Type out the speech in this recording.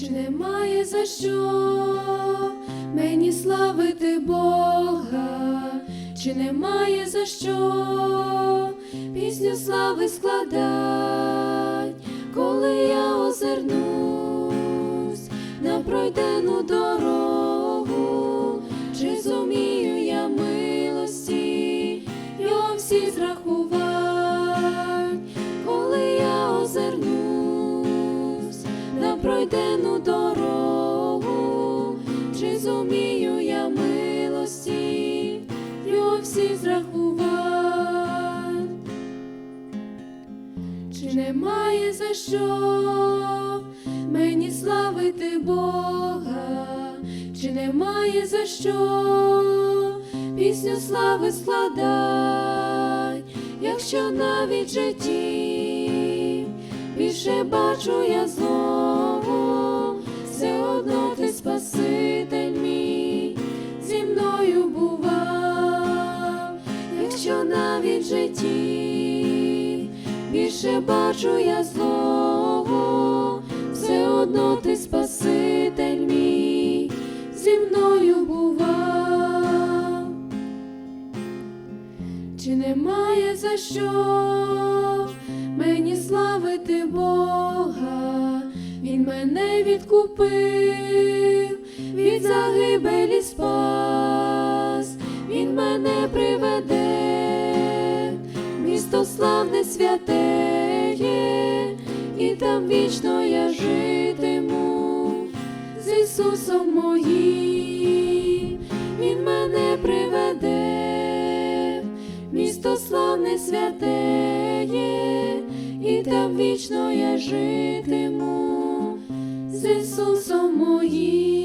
чи немає за що мені славити Бога, чи немає за що пісню слави складать, коли я озирнусь на пройдену дорогу, чи зумію я милості його всі зрахувать, пройдену дорогу, чи зумію я милості? Його всі зрахувать, чи немає за що мені славити Бога, чи немає за що пісню слави складать, якщо навіть житті більше бачу я ти Спаситель мій зі мною бував, якщо навіть в житті більше бачу я злого, все одно ти Спаситель мій зі мною бував, чи немає за що мені славити Бога, Він мене відкупив від загибелі спас, Він мене приведе, місто славне святеє, і там вічно я житиму з Ісусом моїм, Він мене приведе, місто славне святеє, і там вічно я житиму з Ісусом моїм.